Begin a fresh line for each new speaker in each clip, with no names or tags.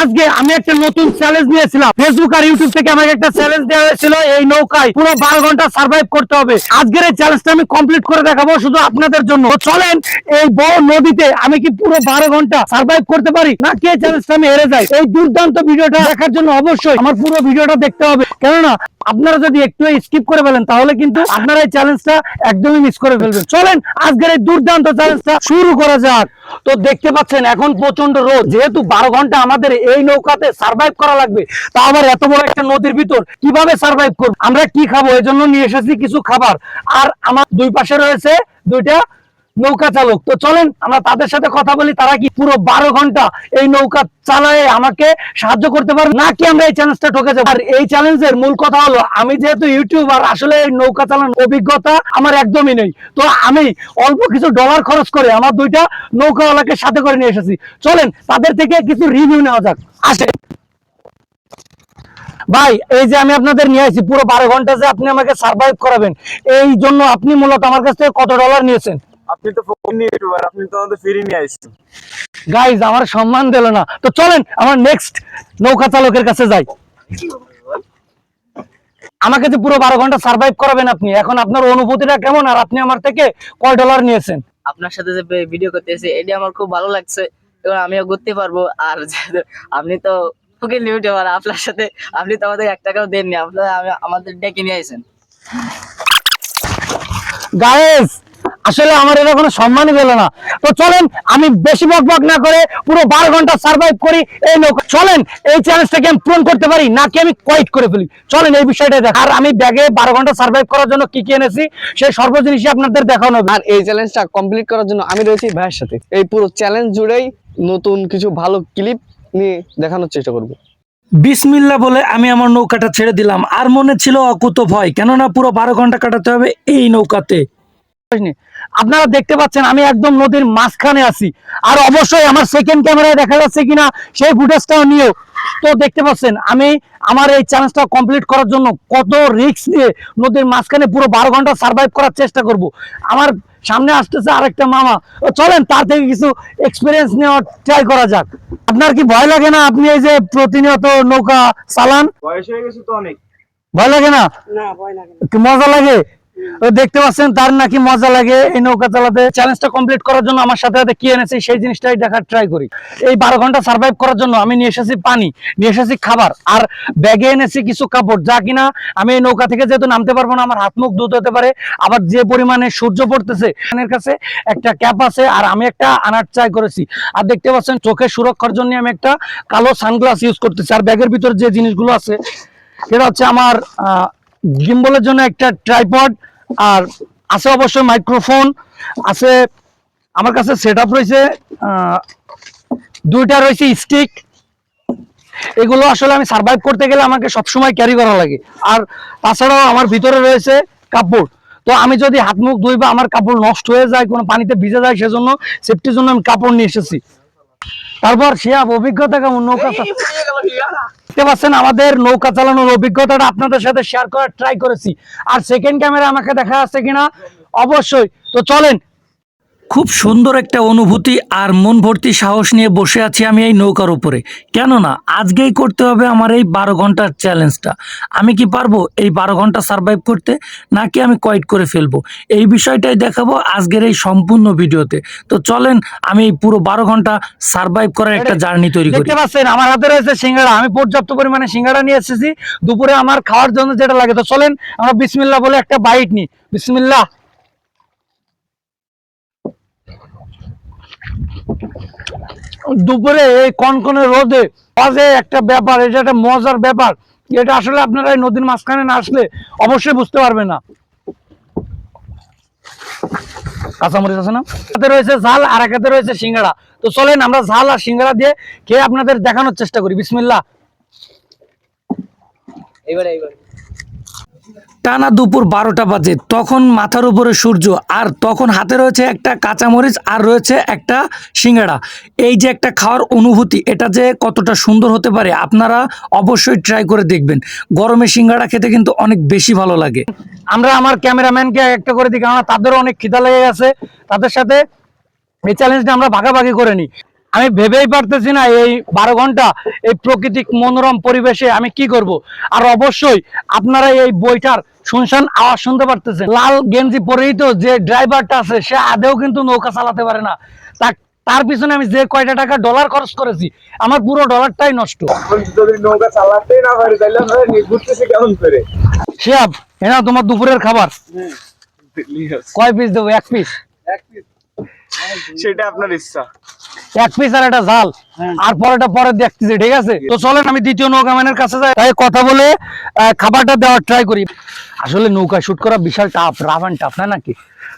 আজকে আমি একটা নতুন চ্যালেঞ্জ নিয়েছিলাম। ফেসবুক আর ইউটিউব থেকে আমাকে একটা চ্যালেঞ্জ দেওয়া হয়েছিল, এই নৌকায় পুরো বারো ঘণ্টা সার্ভাইভ করতে হবে। আজকের এই চ্যালেঞ্জটা আমি কমপ্লিট করে দেখাবো শুধু আপনাদের জন্য। চলেন, এই বড় নদীতে আমি কি পুরো বারো ঘণ্টা সার্ভাইভ করতে পারি? না, কে চ্যালেঞ্জটা আমি হেরে যাই? এই দুর্দান্ত ভিডিওটা দেখার জন্য অবশ্যই আমার পুরো ভিডিওটা দেখতে হবে। কেননা আপনারা যদি একটু স্কিপ করে ফেলেন, তাহলে কিন্তু আপনারা এই চ্যালেঞ্জটা একদমই মিস করে ফেলবেন। চলেন, আজকের এই দুর্দান্ত চ্যালেঞ্জটা শুরু করা যাক। তো দেখতে পাচ্ছেন, এখন প্রচণ্ড রোদ। যেহেতু বারো ঘণ্টা আমাদের এই নৌকাতে সার্ভাইভ করা লাগবে, তা আবার এত বড় একটা নদীর ভিতর কীভাবে সার্ভাইভ করব? আমরা কি খাব? এই জন্য নিয়ে এসেছি কিছু খাবার। আর আমার দুই পাশে রয়েছে দুইটা নৌকা চালক। তো চলেন, আমরা তাদের সাথে কথা বলি, তারা কি পুরো বারো ঘণ্টা এই নৌকা চালায় আমাকে সাহায্য করতে পারবে? নাকি আমরা এই চ্যালেঞ্জটা ঠকে যাব? আর এই চ্যালেঞ্জের মূল কথা হলো, আমি যেহেতু ইউটিউবার, আসলে এই নৌকা চালানোর অভিজ্ঞতা আমার একদমই নেই। তো আমি অল্প কিছু ডলার খরচ করে আমার দুইটা নৌকাওয়ালাকে সাথে করে নিয়ে এসেছি। চলেন, তাদের থেকে কিছু রিভিউ নেওয়া যাক। আসেন। ভাই, এই যে আমি আপনাদের নিয়ে আসছি, পুরো বারো ঘণ্টা যে আপনি আমাকে সার্ভাইভ করাবেন, এই জন্য আপনি মূলত আমার কাছ থেকে কত ডলার নিয়েছেন?
আপনি তো ফোন নিয়ে ইউটিউবার আপনি তো আমাদের ফ্রি নিয়ে আসছেন।
গাইজ আমার সম্মান দিল না। তো চলেন আমার নেক্সট নৌকা চালকের কাছে যাই। আমাকে যে পুরো বারো ঘণ্টা সার্ভাইভ করাবেন আপনি এখন আপনার অনুভূতিটা কেমন? আর আপনি আমার থেকে কয় ডলার নিয়েছেন?
আপনার সাথে যে ভিডিও করতেছি এটি আমার খুব ভালো লাগছে এবং আমিও ঘুরতে পারব। আর আপনি তো ফুকির ইউটিউবার আপনার সাথে আপনি তো আমাদের এক টাকাও দেননি আপনারা আমাদের ডেকে নিয়ে আইছেন।
গায়েস আসলে আমার এটা কোনো সম্মানই পেল না। তো চলেন আমি বেশি বক বক না করে পুরো বারো ঘণ্টা সার্ভাইভ করি এই নৌকা। চলেন এই চ্যালেঞ্জটাকে আমি পূরণ করতে পারি নাকি আমি কোয়াইট করে ফেলি? চলেন এই বিষয়টা দেখ। আর আমি ব্যাগে বারো ঘণ্টা সার্ভাইভ করার জন্য কি কি এনেছি সেই সর্ব জিনিসই আপনাদের দেখানো হবে।
আর এই চ্যালেঞ্জটা কমপ্লিট করার জন্য আমি রয়েছি ভাইয়ের সাথে। এই পুরো চ্যালেঞ্জ জুড়েই নতুন কিছু ভালো ক্লিপ নিয়ে দেখানোর চেষ্টা করব।
বিসমিল্লা বলে আমি আমার নৌকাটা ছেড়ে দিলাম। আর মনে ছিল অকুত ভয় কেননা পুরো বারো ঘণ্টা কাটাতে হবে এই নৌকাতে।
আপনারা দেখতে পাচ্ছেন আমি একদম নদীর মাঝখানে আছি। আর অবশ্যই আমার সেকেন্ড ক্যামেরায় দেখা যাচ্ছে কিনা সেই ফুটেজটাও নিয়েও তো দেখতে পাচ্ছেন আমি আমার এই চ্যালেঞ্জটা কমপ্লিট করার জন্য কত রিস্ক নিয়ে নদীর মাঝখানে পুরো বারো ঘণ্টা সার্ভাইভ করার চেষ্টা করব। আমার সামনে আসতেছে আরেকটা মামা। ও চলেন তার থেকে কিছু এক্সপিরিয়েন্স নেওয়ার ট্রাই করা যাক। আপনার কি ভয় লাগে না আপনি এই যে প্রতিনিয়ত নৌকা চালান?
বয়স হয়ে গেছে তো অনেক।
ভয় লাগে না? মজা লাগে? দেখতে পাচ্ছেন, তার নাকি মজা লাগে। এই নৌকা চালাতে। চ্যালেঞ্জটা কমপ্লিট করার জন্য আমার সাথে সাথে কি এনেছি, সেই জিনিসটাই দেখার ট্রাই করি। এই বারো ঘণ্টা সার্ভাইভ করার জন্য আমি নিয়ে এসেছি পানি, নিয়ে এসেছি খাবার, আর ব্যাগে এনেছি কিছু কাপড়। যা কিনা আমি এই নৌকা থেকে যেহেতু নামতে পারব না, আমার হাত মুখ ধুতে হতে পারে, আবার যে পরিমাণে সূর্য পড়তেছে, এখানের কাছে একটা ক্যাপ আছে, আর আমি একটা আনার ট্রাই করেছি। আর দেখতে পাচ্ছেন, চোখের সুরক্ষার জন্য আমি একটা কালো সানগ্লাস ইউজ করতেছি। আর ব্যাগের ভিতর যে জিনিসগুলো আছে, সেটা হচ্ছে আমার গিম্বলের জন্য একটা ট্রাইপড আর আছে অবশ্যই মাইক্রোফোন আছে আমার কাছে সেট আপ রয়েছে দুইটা রয়েছে স্টিক এগুলো আসলে আমি সার্ভাইভ করতে গেলে আমাকে সবসময় ক্যারি করা লাগে আর তাছাড়াও আমার ভিতরে রয়েছে কাপড় তো আমি যদি হাত মুখ ধুই বা আমার কাপড় নষ্ট হয়ে যায় কোনো পানিতে ভিজে যায় সেজন্য সেফটির জন্য আমি কাপড় নিয়ে এসেছি তারপর সে অভিজ্ঞতা কেমন নৌকা দেখতে পাচ্ছেন আমাদের নৌকা চালানোর অভিজ্ঞতাটা আপনাদের সাথে শেয়ার করার ট্রাই করেছি। আর সেকেন্ড ক্যামেরা আমাকে দেখা যাচ্ছে কিনা? অবশ্যই। তো চলেন
খুব সুন্দর একটা অনুভূতি আর মন ভর্তি সাহস নিয়ে বসে আছি আমি এই নৌকার উপরে। কেননা আজকেই করতে হবে আমার এই বারো ঘণ্টার চ্যালেঞ্জটা আমি কি পারব এই বারো ঘণ্টা সার্ভাইভ করতে নাকি আমি কোয়াইট করে ফেলব? এই বিষয়টাই দেখাবো আজকের এই সম্পূর্ণ ভিডিওতে। তো চলেন আমি এই পুরো বারো ঘণ্টা সার্ভাইভ করার একটা জার্নি তৈরি করি।
দেখতে পাচ্ছেন আমার হাতে রয়েছে সিঙ্গাড়া। আমি পর্যাপ্ত পরিমাণে সিঙ্গাড়া নিয়ে এসেছি। দুপুরে আমার খাওয়ার জন্য যেটা লাগে। তো চলেন আমরা বিসমিল্লা বলে একটা বাইট নিই। বিসমিল্লাহ। দুপুরে এই কনকনে রোদে বাজে একটা ব্যাপার, এটা একটা মজার ব্যাপার। এটা আসলে আপনারা এই নদীর মাঝখানে না আসলে অবশ্যই বুঝতে পারবেন না। কাঁচামরিচ আছে না? হাতে রয়েছে ঝাল, আর এক হাতে রয়েছে সিঙ্গাড়া। তো চলেন, আমরা ঝাল আর সিঙ্গাড়া দিয়ে খেয়ে আপনাদের দেখানোর চেষ্টা করি। বিসমিল্লাহ।
এইবারে এইবারে।
টানা দুপুর বারোটা বাজে। তখন মাথার উপরে সূর্য, আর তখন হাতে রয়েছে একটা কাঁচামরিচ, আর রয়েছে একটা সিঙ্গাড়া। এই যে একটা খাওয়ার অনুভূতি, এটা যে কতটা সুন্দর হতে পারে, আপনারা অবশ্যই ট্রাই করে দেখবেন। গরমে সিঙ্গাড়া খেতে কিন্তু অনেক বেশি ভালো লাগে।
আমরা আমার ক্যামেরাম্যানকে একটা করে দিই, কেননা তাদেরও অনেক খিদা লেগে গেছে। তাদের সাথে এই চ্যালেঞ্জটা আমরা ভাগাভাগি করে নিই। আমি ভেবেই পারতেছি না এই বারো ঘণ্টা এই প্রকৃতিক মনোরম পরিবেশে আমি কি করব। আর অবশ্যই আপনারা এই বইটার শুনশান আওয়াজ শুনতে পারতেছেন। লাল গেঞ্জি পরেই তো যে ড্রাইভারটা আছে সে আদেও কিন্তু নৌকা চালাতে পারে না। তা- তার পিছনে আমি যে কয়টা টাকা ডলার খরচ করেছি আমার পুরো ডলারটাই নষ্ট। শিয়াব এনা তোমার দুপুরের খাবার। কয় পিস দেবো? এক পিস এক পিস
সেটা আপনার ইচ্ছা।
এক পিস আর একটা ঝাল আর পরে দেখতেছি, ঠিক আছে? তো চলেন, আমি দ্বিতীয় কাছে যাই। তাই কথা বলে খাবারটা দেওয়ার ট্রাই করি। আসলে নৌকা শুট করা বিশাল টাফ রাফ অ্যান্ড টাফ না নাকি?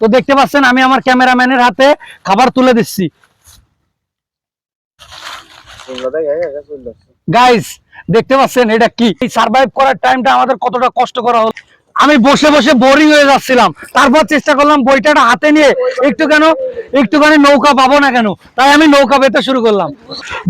তো দেখতে পাচ্ছেন, আমি আমার ক্যামেরাম্যানের হাতে খাবার তুলে দিচ্ছি। গাইস দেখতে পাচ্ছেন, এটা কি? সার্ভাইভ করার টাইমটা আমাদের কতটা কষ্ট করা হলো। আমি বসে বসে বোরিং হয়ে যাচ্ছিলাম। তারপর চেষ্টা করলাম বইটাটা হাতে নিয়ে একটু কেন, একটুখানি নৌকা পাবো না কেন? তাই আমি নৌকা পেতে শুরু করলাম।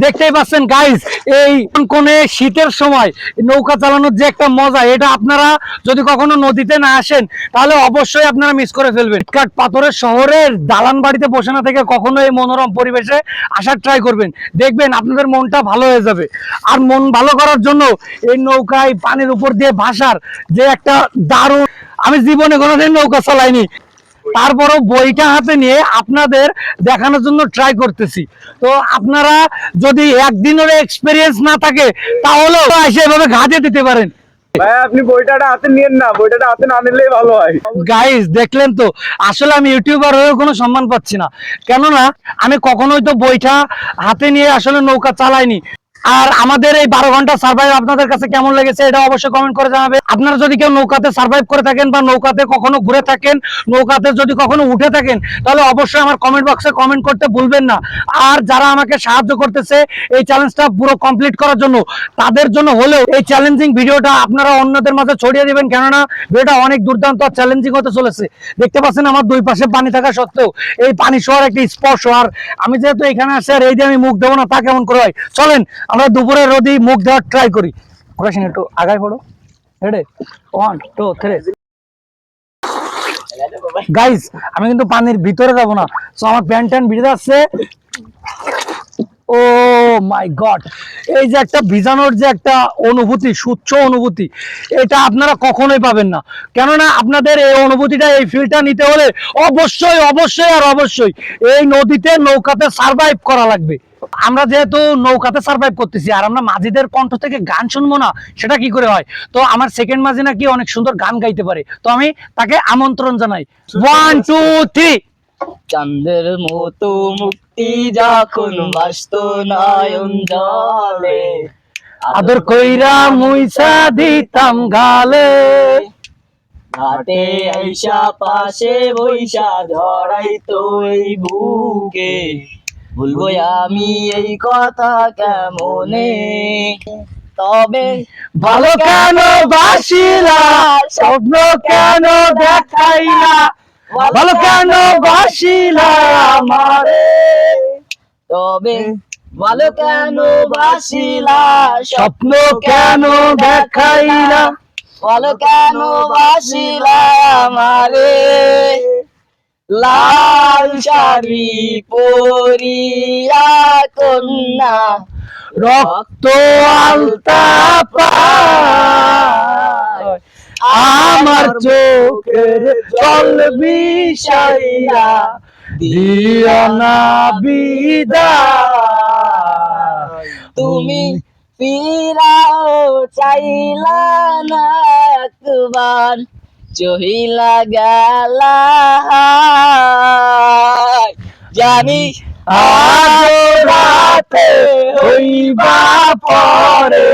দেখতেই পাচ্ছেন গাইস এই কোনে শীতের সময় নৌকা চালানোর যে একটা মজা, এটা আপনারা যদি কখনো নদীতে না আসেন, তাহলে অবশ্যই আপনারা মিস করে ফেলবেন। কাঠ পাথরের শহরের দালান বাড়িতে বসে না থেকে কখনো এই মনোরম পরিবেশে আসার ট্রাই করবেন। দেখবেন আপনাদের মনটা ভালো হয়ে যাবে। আর মন ভালো করার জন্য এই নৌকায় পানির উপর দিয়ে ভাসার যে একটা দারুণ। আমি জীবনে কোনোদিন নৌকা চালাইনি। তারপরও বইটা হাতে নিয়ে আপনাদের দেখানোর জন্য ট্রাই করতেছি। তো আপনারা যদি একদিনের এক্সপিরিয়েন্স না থাকে তাহলেও এসে এভাবে ঘাটে দিতে পারেন।
আপনি বইটা হাতে নিয়েন না। বইটা হাতে না নিলেই ভালো হয়।
গাইস দেখলেন তো আসলে আমি ইউটিউবার হয়েও কোনো সম্মান পাচ্ছি না। কেননা আমি কখনোই তো বইটা হাতে নিয়ে আসলে নৌকা চালাইনি। আর আমাদের এই বারো ঘণ্টা সার্ভাইভ আপনাদের কাছে কেমন লেগেছে এটা অবশ্যই কমেন্ট করে জানাবে আপনারা যদি কেউ নৌকাতে সার্ভাইভ করে থাকেন বা নৌকাতে কখনো ঘুরে থাকেন, নৌকাতে যদি কখনো উঠে থাকেন, তাহলে অবশ্যই আমার কমেন্ট বক্সে কমেন্ট করতে ভুলবেন না। আর যারা আমাকে সাহায্য করতেছে এই চ্যালেঞ্জটা পুরো কমপ্লিট করার জন্য, তাদের জন্য হলেও এই চ্যালেঞ্জিং ভিডিওটা আপনারা অন্যদের মাঝে ছড়িয়ে দেবেন। কেননা ভিডিওটা অনেক দুর্দান্ত আর চ্যালেঞ্জিং হতে চলেছে। দেখতে পাচ্ছেন আমার দুই পাশে পানি থাকা সত্ত্বেও এই পানি শোয়ার একটি স্পর্শ আর আমি যেহেতু এখানে আসছি আর এই যে আমি মুখ দেবো না, তা কেমন করে হয়? চলেন আমরা দুপুরে রোদি মুখ দেওয়ার ট্রাই করি। প্রশ্ন একটু আগায় পড়ো। Ready one two three guys আমি কিন্তু পানির ভিতরে যাব না। তো আমার প্যান্ট ট্যান্ট ভিজে যাচ্ছে। ও মাই গড এই যে একটা ভিজানোর যে একটা অনুভূতি, সুচ্ছ অনুভূতি, এটা আপনারা কখনোই পাবেন না। কেননা আপনাদের এই অনুভূতিটা, এই ফিলটা নিতে হলে অবশ্যই অবশ্যই আর অবশ্যই এই নদীতে নৌকাতে সার্ভাইভ করা লাগবে। আমরা যেহেতু নৌকাতে সার্ভাইভ করতেছি আর আমরা মাঝিদের কণ্ঠ থেকে গান শুনব না সেটা কি করে হয়? তো আমার সেকেন্ড মাঝি নাকি অনেক সুন্দর গান গাইতে পারে। তো আমি তাকে আমন্ত্রণ জানাই। ওয়ান টু থ্রি
চাঁদের মতো মুক্তি যখন বাস্ত নয়ন জলে
আদর কইরা মুইসা দিতাম গালে।
আইসা পাশে বৈশা ঝড়াই তো এই বুকে। বলব আমি এই কথা কেমনে? তবে
ভালো কেন বাসিলা? স্বপ্ন কেন দেখাইলা? ভালো কেন বাসিলা আমারে?
তবে ভালো কেন বাসিলা?
স্বপ্ন কেন দেখাইলা?
ভালো কেন বাসিলা আমারে? লাল শাড়ি পরিয়া কন্যা
রক্ত আলতা আমার চোখের জল বিষাইয়া দিও না বিদায়।
তুমি ফিরাও চাইলা না একবার। চহিলা গেলা জানি
আজ রাতে হইবা পরে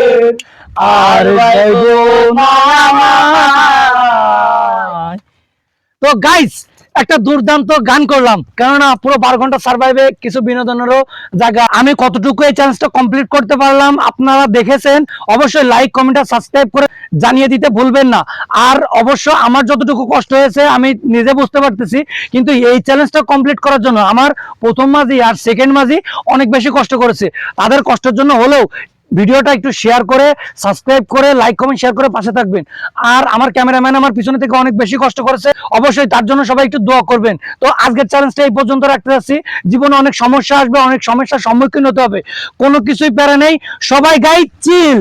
আর। তো গাইস একটা দুর্দান্ত গান করলাম। কেননা পুরো বারো ঘণ্টা সার্ভাইভে কিছু বিনোদনেরও জায়গা। আমি কতটুকু এই চ্যালেঞ্জটা কমপ্লিট করতে পারলাম আপনারা দেখেছেন। অবশ্যই লাইক কমেন্ট আর সাবস্ক্রাইব করে জানিয়ে দিতে ভুলবেন না। আর অবশ্য আমার যতটুকু কষ্ট হয়েছে, আমি নিজে বুঝতে পারতেছি। কিন্তু এই চ্যালেঞ্জটা কমপ্লিট করার জন্য আমার প্রথম মাঝি আর সেকেন্ড মাঝি অনেক বেশি কষ্ট করেছে। তাদের কষ্টের জন্য হলেও ভিডিওটা একটু শেয়ার করে সাবস্ক্রাইব করে লাইক কমেন্ট শেয়ার করে পাশে থাকবেন। আর আমার ক্যামেরাম্যান আমার পিছনে থেকে অনেক বেশি কষ্ট করেছে, অবশ্যই তার জন্য সবাই একটু দোয়া করবেন। তো আজকের চ্যালেঞ্জটা এই পর্যন্ত রাখতে যাচ্ছি। জীবনে অনেক সমস্যা আসবে, অনেক সমস্যার সম্মুখীন হতে হবে। কোনো কিছুই প্যারা নেই। সবাই গাই চিল